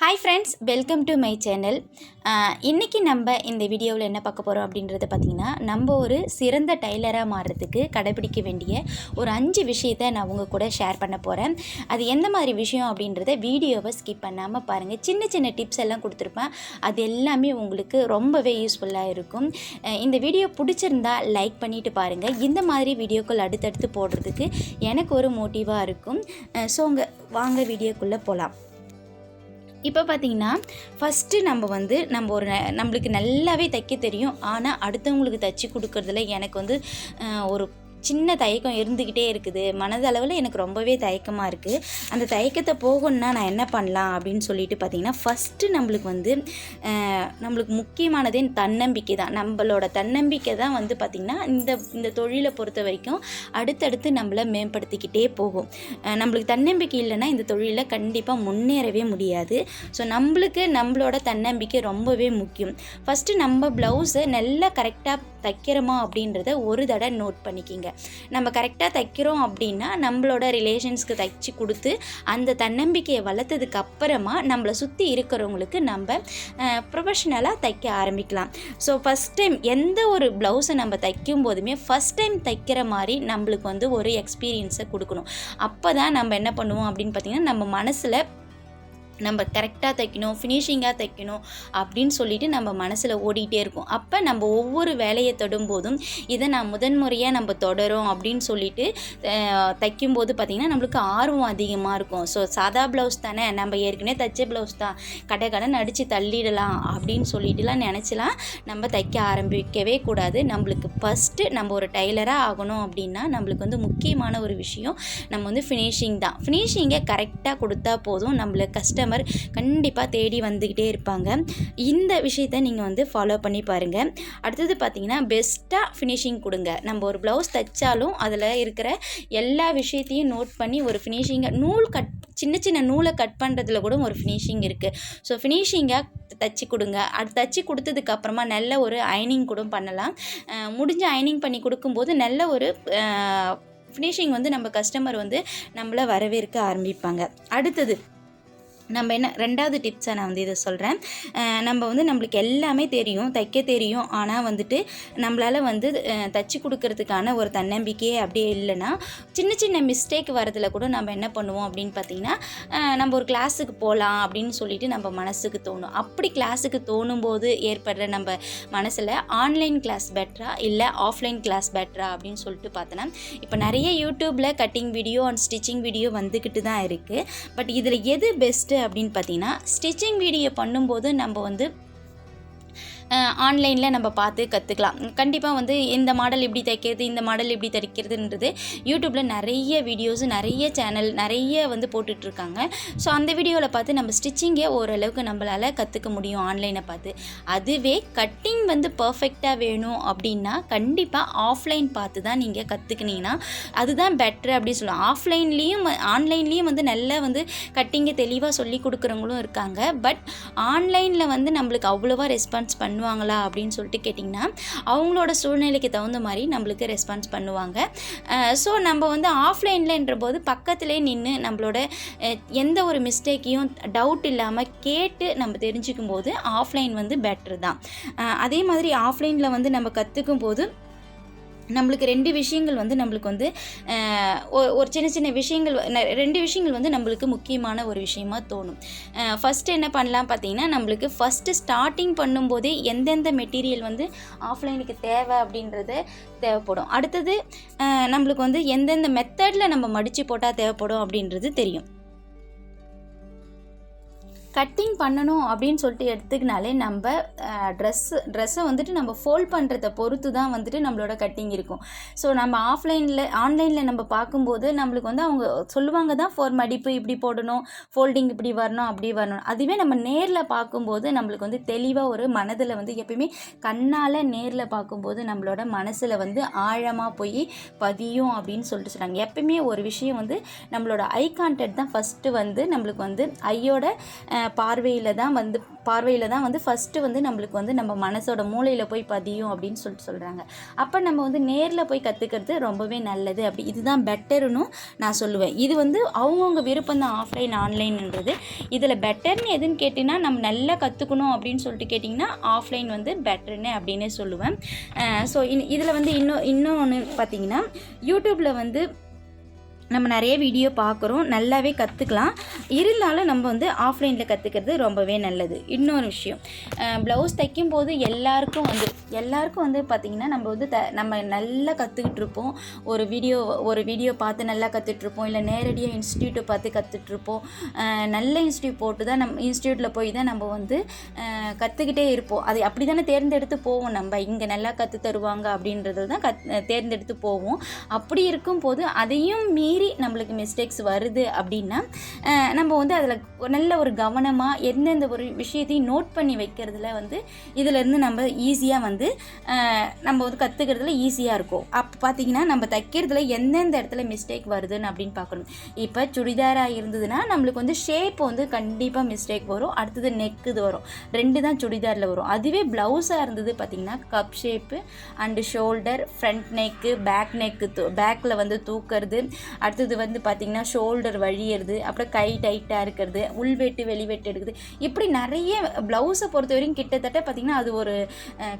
Hi friends welcome to my channel இன்றைக்கி நம்ம இந்த வீடியோவில் என்ன பார்க்க போகிறோம் அப்படின்றத பார்த்திங்கன்னா நம்ம ஒரு சிறந்த டைலராக மாறுறதுக்கு கடைபிடிக்க வேண்டிய ஒரு அஞ்சு விஷயத்தை நான் உங்கள் கூட ஷேர் பண்ண போகிறேன் அது எந்த மாதிரி விஷயம் அப்படின்றத வீடியோவை ஸ்கிப் பண்ணாமல் பாருங்கள் சின்ன சின்ன டிப்ஸ் எல்லாம் கொடுத்துருப்பேன். அது எல்லாமே உங்களுக்கு ரொம்பவே யூஸ்ஃபுல்லாக இருக்கும். இந்த வீடியோ பிடிச்சிருந்தா லைக் பண்ணிவிட்டு பாருங்கள் இந்த மாதிரி வீடியோக்கள் அடுத்தடுத்து போடுறதுக்கு எனக்கு ஒரு மோட்டிவாக இருக்கும். ஸோ உங்கள் வாங்க வீடியோக்குள்ளே போகலாம் இப்போ பார்த்தீங்கன்னா ஃபஸ்ட்டு நம்ம வந்து நம்ம ஒரு நம்மளுக்கு நல்லாவே தைக்க தெரியும். ஆனால் அடுத்தவங்களுக்கு தைச்சி கொடுக்குறதுல எனக்கு வந்து ஒரு சின்ன தயக்கம் இருந்துக்கிட்டே இருக்குது. மனதளவில் எனக்கு ரொம்பவே தயக்கமாக இருக்குது அந்த தயக்கத்தை போகணுன்னா நான் என்ன பண்ணலாம் அப்படின்னு சொல்லிட்டு பார்த்தீங்கன்னா ஃபஸ்ட்டு நம்மளுக்கு வந்து நம்மளுக்கு முக்கியமானதே தன்னம்பிக்கை தான். நம்மளோட தன்னம்பிக்கை தான் வந்து பார்த்திங்கன்னா இந்த இந்த தொழிலை பொறுத்த வரைக்கும் அடுத்தடுத்து நம்மளை மேம்படுத்திக்கிட்டே போகும். நம்மளுக்கு தன்னம்பிக்கை இல்லைன்னா இந்த தொழிலில் கண்டிப்பாக முன்னேறவே முடியாது. ஸோ நம்மளுக்கு நம்மளோட தன்னம்பிக்கை ரொம்பவே முக்கியம். ஃபஸ்ட்டு நம்ம ப்ளவுஸை நல்லா கரெக்டாக தைக்கிறோமா அப்படின்றத ஒரு தடவை நோட் பண்ணிக்கிங்க. நம்ம கரெக்டாக தைக்கிறோம் அப்படின்னா நம்மளோட ரிலேஷன்ஸ்க்கு தைச்சி கொடுத்து அந்த தன்னம்பிக்கையை வளர்த்ததுக்கு அப்புறமா நம்மளை சுற்றி இருக்கிறவங்களுக்கு நம்ம ப்ரொஃபஷ்னலாக தைக்க ஆரம்பிக்கலாம். ஸோ ஃபஸ்ட் டைம் எந்த ஒரு ப்ளவுஸை நம்ம தைக்கும் போதுமே ஃபஸ்ட் டைம் தைக்கிற மாதிரி நம்மளுக்கு வந்து ஒரு எக்ஸ்பீரியன்ஸை கொடுக்கணும். அப்போ தான் நம்ம என்ன பண்ணுவோம் அப்படின்னு பார்த்திங்கன்னா நம்ம மனசில் நம்ம கரெக்டாக தைக்கணும் ஃபினிஷிங்காக தைக்கணும் அப்படின்னு சொல்லிட்டு நம்ம மனசில் ஓடிட்டே இருக்கும். அப்போ நம்ம ஒவ்வொரு வேலையை தொடும்போதும் இதை நான் முதன்முறையாக நம்ம தொடரும் அப்படின்னு சொல்லிட்டு தைக்கும்போது பார்த்திங்கன்னா நம்மளுக்கு ஆர்வம் அதிகமாக இருக்கும். ஸோ சாதா ப்ளவுஸ் தானே நம்ம ஏற்கனவே தைச்ச ப்ளவுஸ் தான். கடை கடன் அடித்து தள்ளிடலாம் அப்படின்னு சொல்லிட்டுலாம் நினச்சலாம் நம்ம தைக்க ஆரம்பிக்கவே கூடாது. நம்மளுக்கு ஃபஸ்ட்டு நம்ம ஒரு டைலராக ஆகணும் அப்படின்னா நம்மளுக்கு வந்து முக்கியமான ஒரு விஷயம் நம்ம வந்து ஃபினிஷிங் தான். ஃபினிஷிங்கை கரெக்டாக கொடுத்தா போதும் நம்மளுக்கு கஸ்டமர் கண்டிப்பாக தேடி வந்துக்கிட்டே இருப்பாங்க. இந்த விஷயத்த நீங்கள் வந்து ஃபாலோ பண்ணி பாருங்கள் அடுத்தது பார்த்தீங்கன்னா பெஸ்ட்டாக ஃபினிஷிங் கொடுங்க. நம்ம ஒரு ப்ளவுஸ் தைச்சாலும் அதில் இருக்கிற எல்லா விஷயத்தையும் நோட் பண்ணி ஒரு ஃபினிஷிங்கை நூல் கட் சின்ன சின்ன நூலை கட் பண்ணுறதுல கூட ஒரு ஃபினிஷிங் இருக்குது ஸோ ஃபினிஷிங்காக தச்சு கொடுங்க. அது தச்சு கொடுத்ததுக்கப்புறமா நல்ல ஒரு அயனிங் கூட பண்ணலாம். முடிஞ்ச அயனிங் பண்ணி கொடுக்கும்போது நல்ல ஒரு ஃபினிஷிங் வந்து நம்ம கஸ்டமர் வந்து நம்மளை வரவேற்க ஆரம்பிப்பாங்க. அடுத்தது நம்ம என்ன ரெண்டாவது டிப்ஸை நான் வந்து இதை சொல்கிறேன் நம்ம வந்து நம்மளுக்கு எல்லாமே தெரியும் தைக்க தெரியும். ஆனால் வந்துட்டு நம்மளால் வந்து தச்சு கொடுக்கறதுக்கான ஒரு தன்னம்பிக்கையே அப்படியே இல்லைன்னா சின்ன சின்ன மிஸ்டேக் வரதில் கூட நம்ம என்ன பண்ணுவோம் அப்படின்னு பார்த்தீங்கன்னா நம்ம ஒரு கிளாஸுக்கு போகலாம் அப்படின்னு சொல்லிட்டு நம்ம மனசுக்கு தோணும். அப்படி கிளாஸுக்கு தோணும் போது ஏற்படுற நம்ம மனசில் ஆன்லைன் கிளாஸ் பெட்டரா இல்லை ஆஃப்லைன் கிளாஸ் பெட்டரா அப்படின்னு சொல்லிட்டு பார்த்தோன்னா இப்போ நிறைய யூடியூப்பில் cutting video and stitching video வந்துக்கிட்டு தான் இருக்குது பட் இதில் எது பெஸ்ட்டு அப்படின்னு பார்த்தீங்கன்னா ஸ்டிச்சிங் வீடியோ பண்ணும்போது நம்ம வந்து ஆன்லைனில் நம்ம பார்த்து கற்றுக்கலாம் கண்டிப்பாக வந்து இந்த மாடல் இப்படி தைக்கிறது இந்த மாடல் இப்படி தைக்கிறதுன்றது யூடியூப்பில் நிறைய வீடியோஸ் நிறைய சேனல் நிறைய வந்து போட்டுட்ருக்காங்க. ஸோ அந்த வீடியோவில் பார்த்து நம்ம ஸ்டிச்சிங்கே ஓரளவுக்கு நம்மளால் கற்றுக்க முடியும் ஆன்லைனை பார்த்து. அதுவே கட்டிங் வந்து பர்ஃபெக்டாக வேணும் அப்படின்னா கண்டிப்பாக ஆஃப்லைன் பார்த்து தான் நீங்கள் கற்றுக்கினீங்கன்னா அதுதான் பெட்ரு அப்படின்னு சொல்லலாம். ஆஃப்லைன்லேயும் ஆன்லைன்லேயும் வந்து நல்லா வந்து கட்டிங்கை தெளிவாக சொல்லி கொடுக்குறவங்களும் இருக்காங்க. பட் ஆன்லைனில் வந்து நம்மளுக்கு அவ்வளோவா ரெஸ்பான்ஸ் பண்ணுவாங்களா அப்படின்னு சொல்லிட்டு கேட்டிங்கன்னா அவங்களோட சூழ்நிலைக்கு தகுந்த மாதிரி நம்மளுக்கு ரெஸ்பான்ஸ் பண்ணுவாங்க. ஸோ நம்ம வந்து ஆஃப்லைன்லன்ற போது பக்கத்துலேயே நின்று நம்மளோட எந்த ஒரு மிஸ்டேக்கையும் டவுட் இல்லாமல் கேட்டு நம்ம தெரிஞ்சுக்கும் போது ஆஃப்லைன் வந்து பெட்ரு தான். அதே மாதிரி ஆஃப்லைனில் வந்து நம்ம கற்றுக்கும் போது நம்மளுக்கு ரெண்டு விஷயங்கள் வந்து நம்மளுக்கு வந்து ஒ- ஒரு சின்ன சின்ன விஷயங்கள் ரெண்டு விஷயங்கள் வந்து நம்மளுக்கு முக்கியமான ஒரு விஷயமா தோணும். ஃபஸ்ட்டு என்ன பண்ணலாம் பார்த்தீங்கன்னா நம்மளுக்கு ஃபஸ்ட்டு ஸ்டார்டிங் பண்ணும்போதே எந்தெந்த மெட்டீரியல் வந்து ஆஃப்லைனுக்கு தேவை அப்படின்றது தேவைப்படும். அடுத்தது நம்மளுக்கு வந்து எந்தெந்த மெத்தடில் நம்ம மடித்து போட்டால் தேவைப்படும் அப்படின்றது தெரியும். கட்டிங் பண்ணணும் அப்படின்னு சொல்லிட்டு எடுத்துக்கினாலே நம்ம ட்ரெஸ்ஸு ட்ரெஸ்ஸை வந்துட்டு நம்ம ஃபோல்ட் பண்ணுறத பொறுத்து தான் வந்துட்டு நம்மளோட கட்டிங் இருக்கும். ஸோ நம்ம ஆஃப்லைனில் ஆன்லைனில் நம்ம பார்க்கும்போது நம்மளுக்கு வந்து அவங்க சொல்லுவாங்க தான் ஃபோர் மடிப்பு இப்படி போடணும் ஃபோல்டிங் இப்படி வரணும் அப்படி வரணும். அதுவே நம்ம நேரில் பார்க்கும்போது நம்மளுக்கு வந்து தெளிவாக ஒரு மனதில் வந்து எப்பயுமே கண்ணால் நேரில் பார்க்கும்போது நம்மளோட மனசில் வந்து ஆழமாக போய் பதியும் அப்படின்னு சொல்லிட்டு சொல்கிறாங்க எப்பயுமே ஒரு விஷயம் வந்து நம்மளோட ஐ கான்டாக்ட் தான் ஃபஸ்ட்டு வந்து நம்மளுக்கு வந்து ஐயோட பார்வையில் தான் வந்து பார்வையில் தான் வந்து ஃபஸ்ட்டு வந்து நம்மளுக்கு வந்து நம்ம மனசோட மூளையில் போய் பதியும் அப்படின்னு சொல்லிட்டு சொல்கிறாங்க அப்போ நம்ம வந்து நேரில் போய் கற்றுக்கிறது ரொம்பவே நல்லது. அப்படி இதுதான் பெட்டர்னு நான் சொல்லுவேன். இது வந்து அவங்கவுங்க விருப்பம் தான் ஆஃப்லைன் ஆன்லைன்ன்றது இதில் பெட்டர்னு எதுன்னு கேட்டிங்கன்னா நம்ம நல்லா கற்றுக்கணும் அப்படின்னு சொல்லிட்டு கேட்டிங்கன்னா ஆஃப்லைன் வந்து பெட்டர்னு அப்படின்னே சொல்லுவேன். ஸோ இதில் வந்து இன்னும் இன்னொன்று பார்த்தீங்கன்னா யூடியூப்பில் வந்து நம்ம நிறைய வீடியோ பார்க்குறோம். நல்லாவே கற்றுக்கலாம் இருந்தாலும் நம்ம வந்து ஆஃப்லைனில் கற்றுக்கிறது ரொம்பவே நல்லது. இன்னொரு விஷயம் ப்ளவுஸ் தைக்கும் போது எல்லாருக்கும் வந்து எல்லாருக்கும் வந்து பார்த்திங்கன்னா நம்ம வந்து த நம்ம நல்லா கற்றுக்கிட்டு இருப்போம். ஒரு வீடியோ ஒரு வீடியோ பார்த்து நல்லா கற்றுட்ருப்போம் இல்லை நேரடியாக இன்ஸ்டியூட்டை பார்த்து கற்றுட்ருப்போம் நல்ல இன்ஸ்டியூட் போட்டு தான் நம்ம இன்ஸ்டியூட்டில் போய் தான் நம்ம வந்து கற்றுக்கிட்டே இருப்போம். அது அப்படி தானே தேர்ந்தெடுத்து போவோம் நம்ம. இங்கே நல்லா கற்று தருவாங்க அப்படின்றது தான் கத் தேர்ந்தெடுத்து போவோம். அப்படி இருக்கும்போது அதையும் மீறி மீறி நம்மளுக்கு மிஸ்டேக்ஸ் வருது அப்படின்னா நம்ம வந்து அதில் நல்ல ஒரு கவனமாக எந்தெந்த ஒரு விஷயத்தையும் நோட் பண்ணி வைக்கிறதுல வந்து இதிலேருந்து நம்ம ஈஸியாக வந்து நம்ம வந்து கற்றுக்கிறதுல ஈஸியாக இருக்கும். அப்போ பார்த்தீங்கன்னா நம்ம தைக்கிறதுல எந்தெந்த இடத்துல மிஸ்டேக் வருதுன்னு அப்படின்னு பார்க்கணும் இப்போ சுடிதாராக இருந்ததுன்னா நம்மளுக்கு வந்து ஷேப் வந்து கண்டிப்பாக மிஸ்டேக் வரும். அடுத்தது நெக்குது வரும். ரெண்டு தான் சுடிதாரில் வரும். அதுவே ப்ளவுஸாக இருந்தது பார்த்திங்கன்னா cup shape and shoulder front neck back neck பேக்கில் வந்து தூக்கிறது அடுத்தது வந்து பார்த்திங்கன்னா ஷோல்டர் வழியிறது அப்புறம் கை டைட்டாக இருக்கிறது உள்வெட்டு வெளிவெட்டு எடுக்குது. இப்படி நிறைய ப்ளவுஸை பொறுத்த வரைக்கும் கிட்டத்தட்ட பார்த்திங்கன்னா அது ஒரு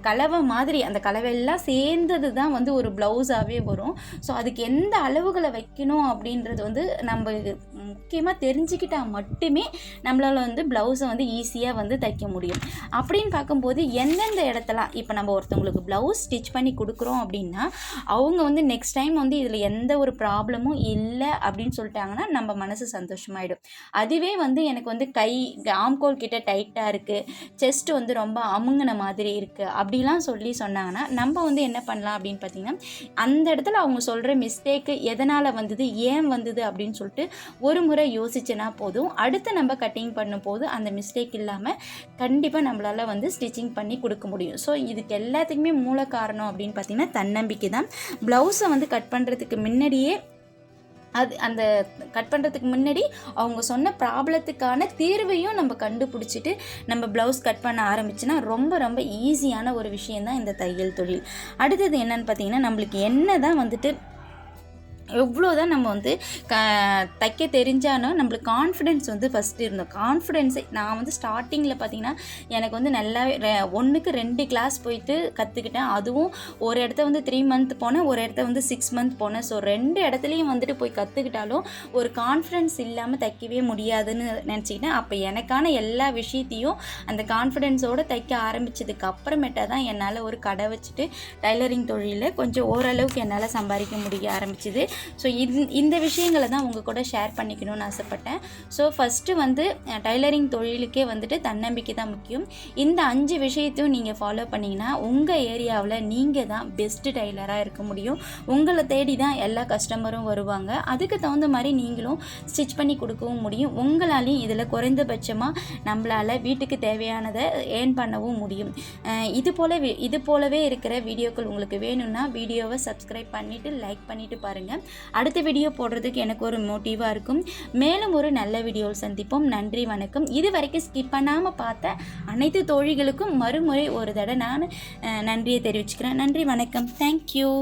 கலவை மாதிரி அந்த கலவையெல்லாம் சேர்ந்தது தான் வந்து ஒரு ப்ளவுஸாகவே வரும். ஸோ அதுக்கு எந்த அளவுகளை வைக்கணும் அப்படின்றது வந்து நம்ம முக்கியமாக தெரிஞ்சுக்கிட்டால் மட்டுமே நம்மளால் வந்து ப்ளவுஸை வந்து ஈஸியாக வந்து தைக்க முடியும். அப்படின்னு பார்க்கும்போது எந்தெந்த இடத்தெல்லாம் இப்போ நம்ம ஒருத்தவங்களுக்கு ப்ளவுஸ் ஸ்டிச் பண்ணி கொடுக்குறோம் அப்படின்னா அவங்க வந்து நெக்ஸ்ட் டைம் வந்து இதில் எந்த ஒரு ப்ராப்ளமும் இல்லை இல்லை அப்படின்னு சொல்லிட்டாங்கன்னா நம்ம மனசு சந்தோஷமாயிடும். அதுவே வந்து எனக்கு வந்து கை ஆம்கோல் கிட்ட டைட்டாக இருக்குது செஸ்ட் வந்து ரொம்ப அமுங்கின மாதிரி இருக்குது அப்படிலாம் சொல்லி சொன்னாங்கன்னா நம்ம வந்து என்ன பண்ணலாம் அப்படின்னு பார்த்தீங்கன்னா அந்த இடத்துல அவங்க சொல்கிற மிஸ்டேக்கு எதனால் வந்தது ஏன் வந்தது அப்படின்னு சொல்லிட்டு ஒரு முறை யோசிச்சுனா போதும். அடுத்து நம்ம கட்டிங் பண்ணும்போது அந்த மிஸ்டேக் இல்லாமல் கண்டிப்பாக நம்மளால் வந்து ஸ்டிச்சிங் பண்ணி கொடுக்க முடியும். ஸோ இதுக்கு எல்லாத்துக்குமே மூல காரணம் அப்படின்னு பார்த்தீங்கன்னா தன்னம்பிக்கை தான். ப்ளவுஸை வந்து கட் பண்ணுறதுக்கு முன்னாடியே அது அந்த கட் பண்ணுறதுக்கு முன்னாடி அவங்க சொன்ன ப்ராப்ளத்துக்கான தீர்வையும் நம்ம கண்டுபிடிச்சிட்டு நம்ம ப்ளவுஸ் கட் பண்ண ஆரம்பிச்சுன்னா ரொம்ப ரொம்ப ஈஸியான ஒரு விஷயந்தான் இந்த தையல் தொழில். அடுத்தது என்னன்னு பார்த்தீங்கன்னா நம்மளுக்கு என்ன தான் வந்துட்டு எவ்வளோ தான் நம்ம வந்து க தைக்க தெரிஞ்சாலும் நம்மளுக்கு கான்ஃபிடென்ஸ் வந்து ஃபஸ்ட்டு இருந்தோம். கான்ஃபிடென்ஸை நான் வந்து ஸ்டார்டிங்கில் பார்த்தீங்கன்னா எனக்கு வந்து நல்லாவே ஒன்றுக்கு ரெண்டு கிளாஸ் போயிட்டு கற்றுக்கிட்டேன் அதுவும் ஒரு இடத்த வந்து த்ரீ மந்த் போனேன் ஒரு இடத்த வந்து சிக்ஸ் மந்த் போனேன். ஸோ ரெண்டு இடத்துலையும் வந்துட்டு போய் கற்றுக்கிட்டாலும் ஒரு கான்ஃபிடென்ஸ் இல்லாமல் தைக்கவே முடியாதுன்னு நினச்சிக்கிட்டேன். அப்போ எனக்கான எல்லா விஷயத்தையும் அந்த கான்ஃபிடென்ஸோடு தைக்க ஆரம்பித்ததுக்கு அப்புறமேட்டா தான் என்னால் ஒரு கடை வச்சுட்டு டைலரிங் தொழிலில் கொஞ்சம் ஓரளவுக்கு என்னால் சம்பாதிக்க முடிய ஆரம்பிச்சிது. ஸோ இது இந்த விஷயங்களை தான் உங்கள் கூட ஷேர் பண்ணிக்கணும்னு ஆசைப்பட்டேன். ஸோ ஃபஸ்ட்டு வந்து டைலரிங் தொழிலுக்கே வந்துட்டு தன்னம்பிக்கை தான் முக்கியம். இந்த அஞ்சு விஷயத்தையும் நீங்கள் ஃபாலோ பண்ணிங்கன்னா உங்கள் ஏரியாவில் நீங்கள் தான் பெஸ்ட்டு டைலராக இருக்க முடியும். உங்களை தேடி தான் எல்லா கஸ்டமரும் வருவாங்க. அதுக்கு தகுந்த மாதிரி நீங்களும் ஸ்டிச் பண்ணி கொடுக்கவும் முடியும். உங்களாலையும் இதில் குறைந்தபட்சமாக நம்மளால் வீட்டுக்கு தேவையானதை ஏர்ன் பண்ணவும் முடியும். இது போல இது போலவே இருக்கிற வீடியோக்கள் உங்களுக்கு வேணும்னா வீடியோவை சப்ஸ்கிரைப் பண்ணிவிட்டு லைக் பண்ணிவிட்டு பாருங்கள் அடுத்த வீடியோ போடுறதுக்கு எனக்கு ஒரு மோட்டிவாக இருக்கும். மேலும் ஒரு நல்ல வீடியோவில் சந்திப்போம். நன்றி வணக்கம். இது வரைக்கும் ஸ்கிப் பண்ணாமல் பார்த்த அனைத்து தோழிகளுக்கும் மறுமுறை ஒரு தடவை நான் நன்றியை தெரிவிச்சுக்கிறேன். நன்றி வணக்கம். தேங்க்யூ